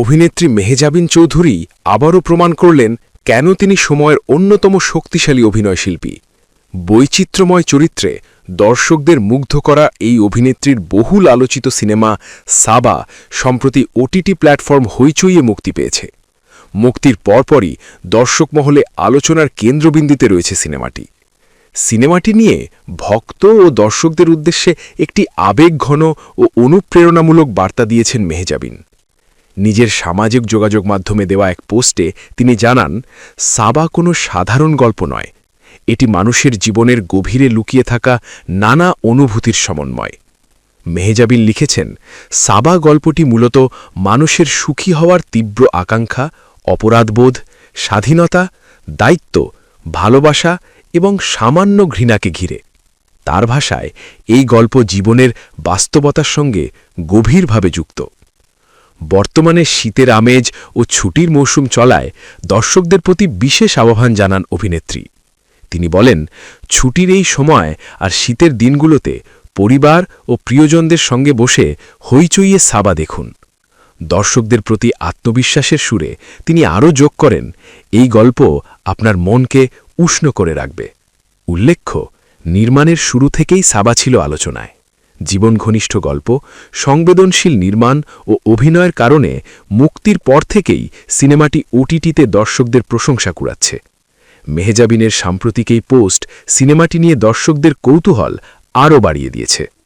অভিনেত্রী মেহেজাবিন চৌধুরী আবারও প্রমাণ করলেন কেন তিনি সময়ের অন্যতম শক্তিশালী অভিনয়শিল্পী বৈচিত্র্যময় চরিত্রে দর্শকদের মুগ্ধ করা এই অভিনেত্রীর বহুল আলোচিত সিনেমা সাবা সম্প্রতি ওটিটি প্ল্যাটফর্ম হইচইয়ে মুক্তি পেয়েছে। মুক্তির পরপরই দর্শক মহলে আলোচনার কেন্দ্রবিন্দুতে রয়েছে সিনেমাটি। সিনেমাটি নিয়ে ভক্ত ও দর্শকদের উদ্দেশ্যে একটি আবেগঘন ও অনুপ্রেরণামূলক বার্তা দিয়েছেন মেহজাবিন। নিজের সামাজিক যোগাযোগ মাধ্যমে দেওয়া এক পোস্টে তিনি জানান, সাবা কোনো সাধারণ গল্প নয়। এটি মানুষের জীবনের গভীরে লুকিয়ে থাকা নানা অনুভূতির সমন্বয়। মেহেজাবিন লিখেছেন, সাবা গল্পটি মূলত মানুষের সুখী হওয়ার তীব্র আকাঙ্ক্ষা, অপরাধবোধ, স্বাধীনতা, দায়িত্ব, ভালোবাসা এবং সামান্য ঘৃণাকে ঘিরে। তার ভাষায়, এই গল্প জীবনের বাস্তবতার সঙ্গে গভীরভাবে যুক্ত। বর্তমানে শীতের আমেজ ও ছুটির মৌসুম চলায় দর্শকদের প্রতি বিশেষ আহ্বান জানান অভিনেত্রী। তিনি বলেন, ছুটির এই সময় আর শীতের দিনগুলোতে পরিবার ও প্রিয়জনদের সঙ্গে বসে হইচইয়ে সাবা দেখুন। দর্শকদের প্রতি আত্মবিশ্বাসের সুরে তিনি আরও যোগ করেন, এই গল্প আপনার মনকে উষ্ণ করে রাখবে। উল্লেখ্য, নির্মাণের শুরু থেকেই সাবা ছিল আলোচনায়। জীবন ঘনিষ্ঠ গল্প, সংবেদনশীল নির্মাণ ও অভিনয়ের কারণে মুক্তির পর থেকেই সিনেমাটি ওটিটিতে দর্শকদের প্রশংসা কুড়াচ্ছে। মেহেজাবিনের সাম্প্রতিক এই পোস্ট সিনেমাটি নিয়ে দর্শকদের কৌতূহল আরও বাড়িয়ে দিয়েছে।